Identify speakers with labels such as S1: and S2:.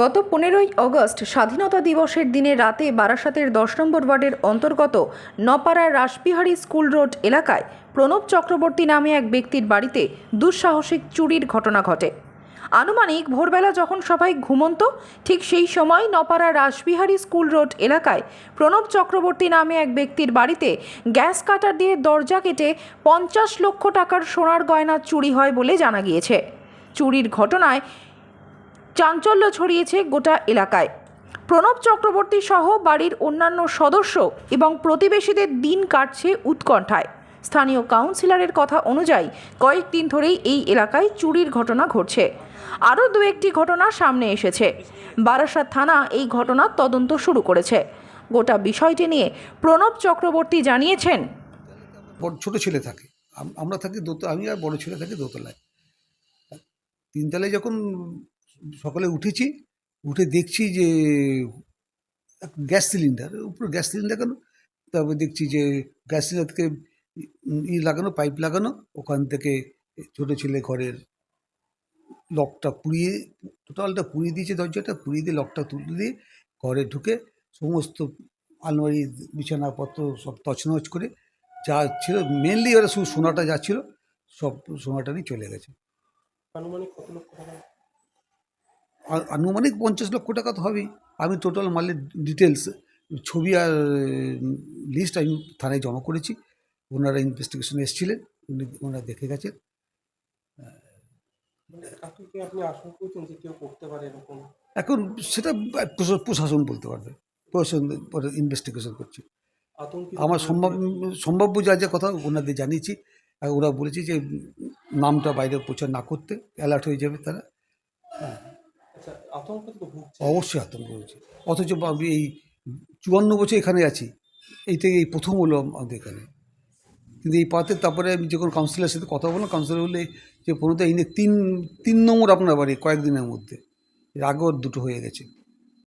S1: গত পনেরোই অগস্ট স্বাধীনতা দিবসের দিনে রাতে বারাসাতের দশ নম্বর ওয়ার্ডের অন্তর্গত নপাড়া রাসবিহারী স্কুল রোড এলাকায় প্রণব চক্রবর্তী নামে এক ব্যক্তির বাড়িতে দুঃসাহসিক চুরির ঘটনা ঘটে। আনুমানিক ভোরবেলা যখন সবাই ঘুমন্ত, ঠিক সেই সময় নপাড়া রাসবিহারী স্কুল রোড এলাকায় প্রণব চক্রবর্তী নামে এক ব্যক্তির বাড়িতে গ্যাস কাটার দিয়ে দরজা কেটে পঞ্চাশ লক্ষ টাকার সোনার গয়না চুরি হয় বলে জানা গিয়েছে। চুরির ঘটনায় চাঞ্চল্য ছড়িয়েছে গোটা এলাকায়। প্রণব চক্রবর্তী সহ বাড়ির অন্যান্য সদস্য এবং প্রতিবেশীদের দিন কাটছে উৎকণ্ঠায়। স্থানীয় কাউন্সিলরের কথা অনুযায়ী কয়েকদিন ধরেই এই এলাকায় চুরির ঘটনা ঘটছে। আরও দু একটি ঘটনা সামনে এসেছে। বারাসাত থানা এই ঘটনার তদন্ত শুরু করেছে। গোটা বিষয়টি নিয়ে প্রণব চক্রবর্তী জানিয়েছেন
S2: ছোট ছেলে থাকে। আমরা থাকি দোতলা আমি আর বড় ছেলে থাকি দোতলায়। তিনতলায় যখন সকালে উঠেছি, উঠে দেখছি যে গ্যাস সিলিন্ডার, উপরে গ্যাস সিলিন্ডার কেন? তারপরে দেখছি যে গ্যাস সিলিন্ডার থেকে ই লাগানো, পাইপ লাগানো, ওখান থেকে ছোট ছেলে ঘরের লকটা পুড়িয়ে, টোটালটা পুড়িয়ে দিয়েছে দরজাটা, পুড়িয়ে দিয়ে লকটা তুলে দিয়ে ঘরে ঢুকে সমস্ত আলমারি, বিছানাপত্র সব তছনছ করে যা ছিল মেনলি ওরা শুধু সোনাটা যা ছিল, সব সোনাটা নিয়ে চলে গেছে।
S3: আনুমানিক কত লক্ষ টাকা?
S2: আনুমানিক পঞ্চাশ লক্ষ টাকা তো হবেই। আমি টোটাল মালের ডিটেলস ছবি আর লিস্ট আমি থানায় জমা করেছি। ওনারা ইনভেস্টিগেশন এসেছিলেন উনি ওনারা দেখে গেছেন। এখন সেটা প্রশাসন বলতে পারবে। প্রশাসন পরে ইনভেস্টিগেশন করছে। আমার সম্ভব। সম্ভাব্য যা যা কথা ওনাদের জানিয়েছি ওরা বলেছে যে নামটা বাইরে প্রচার না করতে অ্যালার্ট হয়ে যাবে তারা।
S3: ভুগছে
S2: অবশ্যই আতঙ্ক হয়েছে অথচ আমি এই চুয়ান্ন বছর এখানে আছি, এই থেকে এই প্রথম হলো আমাদের এখানে। কিন্তু এই পাতে তারপরে আমি যখন কাউন্সিলের সাথে কথা বললাম কাউন্সিলার বললে যে পনেরো এই নিয়ে তিন তিন নম্বর আপনার বাড়ি কয়েকদিনের মধ্যে। আগেও দুটো হয়ে গেছে।